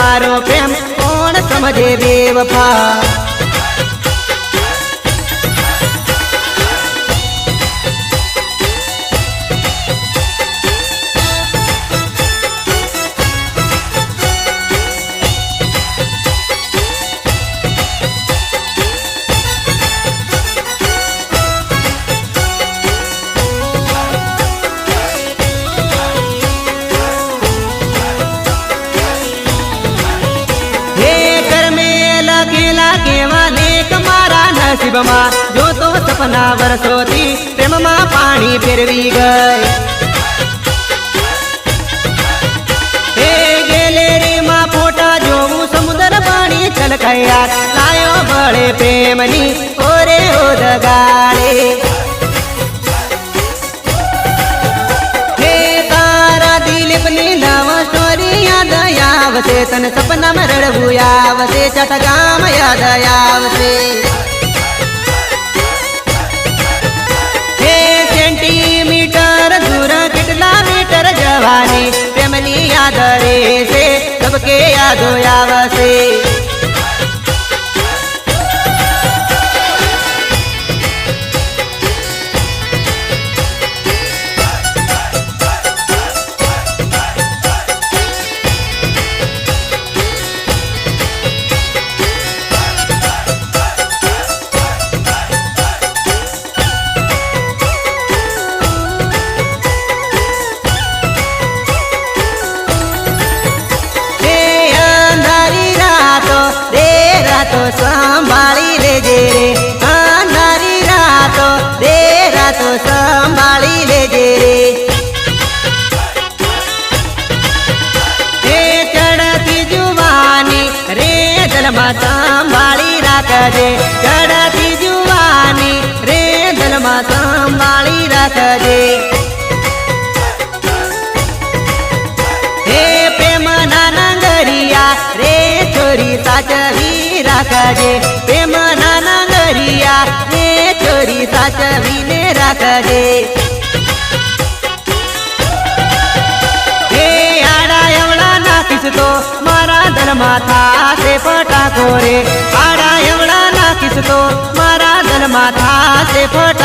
મારો પ્રેમ કોણ સમજે બેવફા? લખેલા કેવા લેખ મારા નસીબમાં જો સપના વરસોથી પ્રેમમાં પાણી ફેરવી ગઈ હે ગેલેરીમાં ફોટા જોવું સમુદ્ર પાણી યાદ આવશે તને સપનામાં રડવું આવશે ચટગામ યાદ આવશે. સેન્ટીમીટર, દૂર કેટલા મીટર જવાની પ્રેમની યાદ રહેશે સબકે યાદો આવશે. દલમાં સંભાળી રાખજે ચડતી જુવાની રે દલમાં સંભાળી રાખજે. હે પ્રેમ રાખજે. પ્રેમ નાનગરિયા રે છોરી સાચવીને રાખજે. હે આડા એવડા નાખીશ તો મારા દલમાં થાશે ફટાકો રે આડા એવડા નાખીશ તો મારા દલમાં થાશે ફટાકો